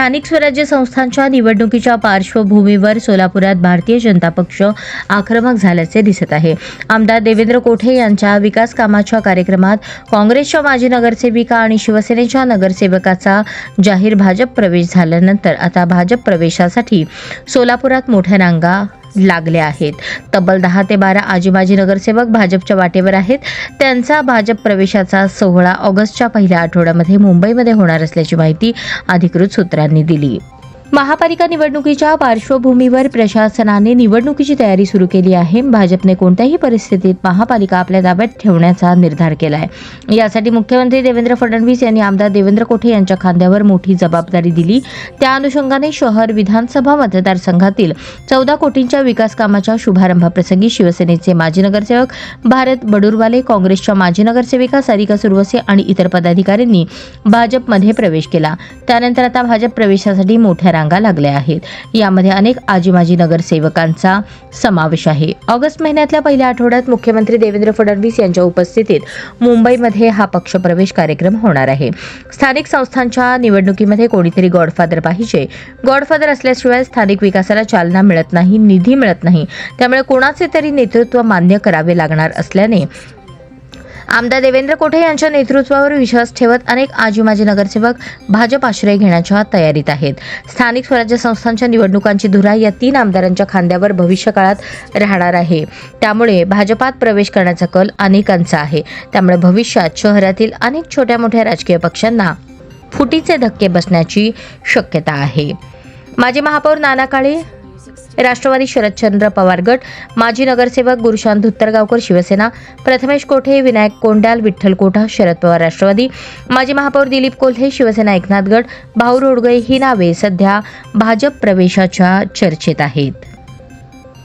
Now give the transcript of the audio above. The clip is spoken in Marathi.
स्थानिक स्वराज्य संस्थांच्या निवडणुकीच्या पार्श्वभूमीवर सोलापुरात भारतीय जनता पक्ष आक्रमक झाल्याचे दिसत आहे. आमदार देवेंद्र कोठे यांच्या विकास कामाच्या कार्यक्रमात काँग्रेसच्या माजी नगरसेविका आणि शिवसेनेच्या नगरसेवकाचा जाहीर भाजप प्रवेश झाल्यानंतर आता भाजप प्रवेशासाठी सोलापुरात मोठ्या रांगा लागले आहेत. तब्बल दहा ते बारा आजीबाजी नगरसेवक भाजपच्या वाटेवर आहेत. त्यांचा भाजप प्रवेशाचा सोहळा ऑगस्टच्या पहिल्या आठवड्यामध्ये मुंबईमध्ये होणार असल्याची माहिती अधिकृत सूत्रांनी दिली. महापालिका निवडणुकीच्या पार्श्वभूमीवर प्रशासनाने निवडणुकीची तयारी सुरू केली आहे. भाजपने कोणत्याही परिस्थितीत महापालिका आपल्या ताब्यात ठेवण्याचा निर्धार केला आहे यासाठी मुख्यमंत्री देवेंद्र फडणवीस यांनी आमदार देवेंद्र कोठे यांच्या खांद्यावर मोठी जबाबदारी दिली. त्या अनुषंगाने शहर विधानसभा मतदारसंघातील चौदा कोटींच्या विकास कामाच्या शुभारंभाप्रसंगी शिवसेनेचे माजी नगरसेवक भारत बडुरवाले काँग्रेसच्या माजी नगरसेविका सारिका सुरवसे आणि इतर पदाधिकाऱ्यांनी भाजपमध्ये प्रवेश केला. त्यानंतर आता भाजप प्रवेशासाठी मोठ्या रांगा लागल्या आहेत. यामध्ये अनेक आजी माजी नगरसेवकांचा समावेश आहे. ऑगस्ट महिन्यातल्या पहिल्या आठवड्यात मुख्यमंत्री देवेंद्र फडणवीस यांच्या उपस्थितीत मुंबईमध्ये हा पक्षप्रवेश कार्यक्रम होणार आहे. स्थानिक संस्थांच्या निवडणुकीमध्ये कोणीतरी गॉडफादर पाहिजे. गॉडफादर असल्याशिवाय स्थानिक विकासाला चालना मिळत नाही निधी मिळत नाही. त्यामुळे कोणाचे तरी नेतृत्व मान्य करावे लागणार असल्याने आमदार देवेंद्र कोठे यांच्या नेतृत्वावर विश्वास ठेवत अनेक आजी माजी नगरसेवक भाजप आश्रय घेण्याच्या तयारीत आहेत. स्थानिक स्वराज्य संस्थांच्या निवडणुकांची धुरा या तीन आमदारांच्या खांद्यावर भविष्यकाळात राहणार आहे. त्यामुळे भाजपात प्रवेश करण्याचा कल अनेकांचा आहे. त्यामुळे भविष्यात शहरातील अनेक छोट्या मोठ्या राजकीय पक्षांना फुटीचे धक्के बसण्याची शक्यता आहे. माजी महापौर नाना काळे राष्ट्रवादी शरदचंद्र पवार गट माजी नगरसेवक गुरुशांत धुत्तरगावकर शिवसेना प्रथमेश कोठे विनायक कोंडाल विठ्ठल कोठा शरद पवार राष्ट्रवादी माजी महापौर दिलीप कोल्हे शिवसेना एकनाथ गट भाऊ रोडगे ही नावे सध्या भाजप प्रवेशाच्या चर्चेत आहेत.